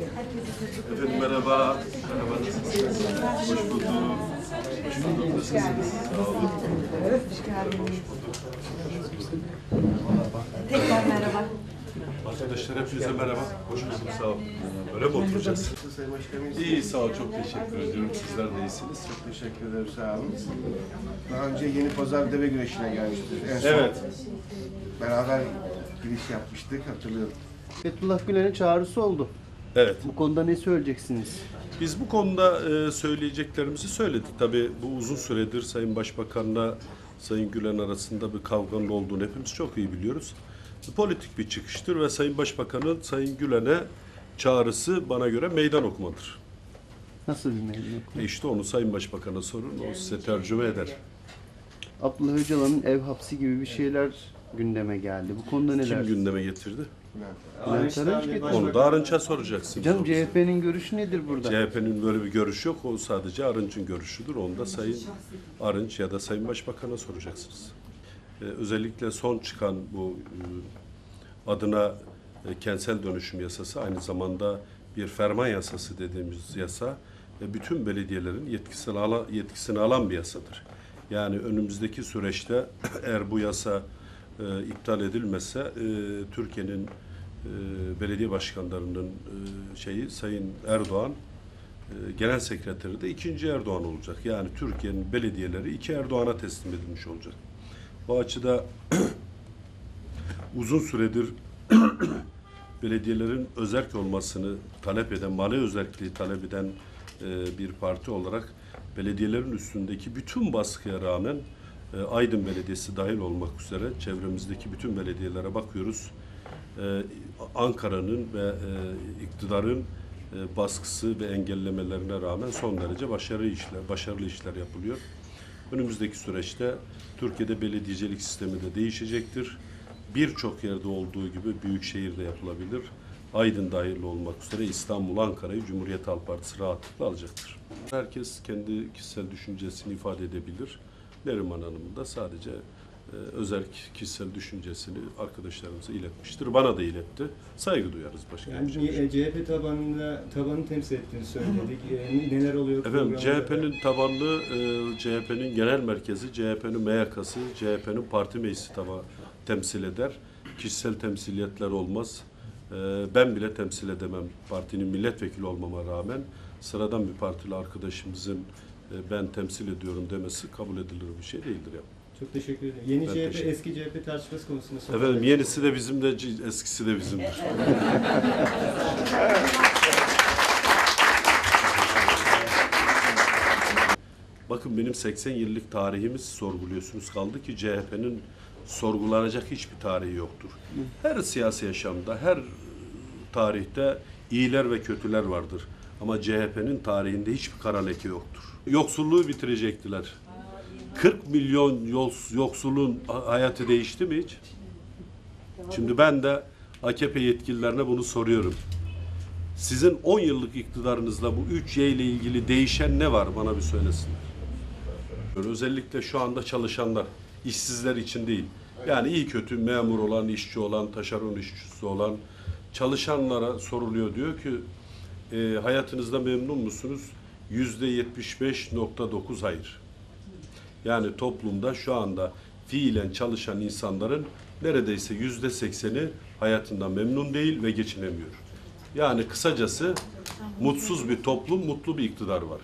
Efendim merhaba. Merhaba nasılsınız? Hoş bulduk. Hoş bulduk. Nasılsınız? Sağ olun. Hoş geldiniz. Tekrar merhaba. Arkadaşlar hepinize merhaba. Hoş bulduk. Sağ olun. Böyle mi oturacağız? Sayın Başkanım, İyi sağ ol. Çok teşekkür ediyorum. Sizler de iyisiniz. çok teşekkür ederim, sağ olun. Daha önce Yeni Pazar Deve Güreşi'ne gelmiştik. En son Evet. beraber giriş yapmıştık, hatırlıyorum. Fethullah Gülen'in çağrısı oldu. Evet. Bu konuda ne söyleyeceksiniz? Biz bu konuda e, söyleyeceklerimizi söyledik. Tabii bu uzun süredir Sayın Başbakan'la Sayın Gülen arasında bir kavganın olduğunu hepimiz çok iyi biliyoruz. Politik bir çıkıştır ve Sayın Başbakan'ın Sayın Gülen'e çağrısı bana göre meydan okumadır. Nasıl bir meydan E işte onu Sayın Başbakan'a sorun, o size tercüme eder. Abdullah Öcalan'ın ev hapsi gibi bir şeyler gündeme geldi. Bu konuda neler? Kim gündeme getirdi? Bülent Arınç. Onu da Arınç'a soracaksınız. Canım CHP'nin görüşü nedir burada? CHP'nin böyle bir görüşü yok. O sadece Arınç'ın görüşüdür. Onu da Sayın Arınç ya da Sayın Başbakan'a soracaksınız. Ee, özellikle son çıkan bu e, adına e, kentsel dönüşüm yasası aynı zamanda bir ferman yasası dediğimiz yasa ve bütün belediyelerin yetkisini alan, yetkisini alan bir yasadır. Yani önümüzdeki süreçte eğer bu yasa e, iptal edilmezse e, Türkiye'nin e, belediye başkanlarının e, şeyi Sayın Erdoğan e, genel sekreteri de ikinci Erdoğan olacak. Yani Türkiye'nin belediyeleri iki Erdoğan'a teslim edilmiş olacak. Bu açıda uzun süredir belediyelerin özerk olmasını talep eden, mali özerkliği talep eden bir parti olarak belediyelerin üstündeki bütün baskıya rağmen Aydın Belediyesi dahil olmak üzere çevremizdeki bütün belediyelere bakıyoruz. E, Ankara'nın ve e, iktidarın e, baskısı ve engellemelerine rağmen son derece başarılı işler, başarılı işler yapılıyor. Önümüzdeki süreçte Türkiye'de belediyecilik sistemi de değişecektir. Birçok yerde olduğu gibi büyük şehirde yapılabilir. Aydın dahil olmak üzere İstanbul, Ankara'yı Cumhuriyet Halk Partisi rahatlıkla alacaktır. Herkes kendi kişisel düşüncesini ifade edebilir. Neriman Hanım da sadece özel kişisel düşüncesini arkadaşlarımıza iletmiştir. Bana da iletti. Saygı duyarız başka Yani e, CHP tabanında tabanı temsil ettiğini söyledik. E, neler oluyor? Efendim? CHP'nin tabanlı, e, CHP'nin genel merkezi, CHP'nin MYK'sı, CHP'nin parti meclisi taba temsil eder. Kişisel temsiliyetler olmaz. E, ben bile temsil edemem partinin milletvekili olmama rağmen sıradan bir partili arkadaşımızın e, ben temsil ediyorum demesi kabul edilir bir şey değildir ya. Çok teşekkür ederim. Yeni Ben CHP, eski CHP tartışması konusunda soru Efendim yenisi de bizim de eskisi de bizimdir. Bakın benim 80 yıllık tarihimiz sorguluyorsunuz. Kaldı ki CHP'nin sorgulanacak hiçbir tarihi yoktur. Her siyasi yaşamda, her tarihte iyiler ve kötüler vardır. Ama CHP'nin tarihinde hiçbir kara leke yoktur. Yoksulluğu bitirecektiler. 40 milyon yoksulun ha- hayatı değişti mi hiç? Şimdi ben de AKP yetkililerine bunu soruyorum. Sizin 10 yıllık iktidarınızda bu 3Y ile ilgili değişen ne var bana bir söylesinler. Özellikle şu anda çalışanlar, işsizler için değil. Yani iyi kötü memur olan, işçi olan, taşeron işçisi olan çalışanlara soruluyor. Diyor ki e, hayatınızda memnun musunuz? Yüzde 75.9 hayır. Yani toplumda şu anda fiilen çalışan insanların neredeyse yüzde sekseni hayatından memnun değil ve geçinemiyor. Yani kısacası mutsuz bir toplum, mutlu bir iktidar var.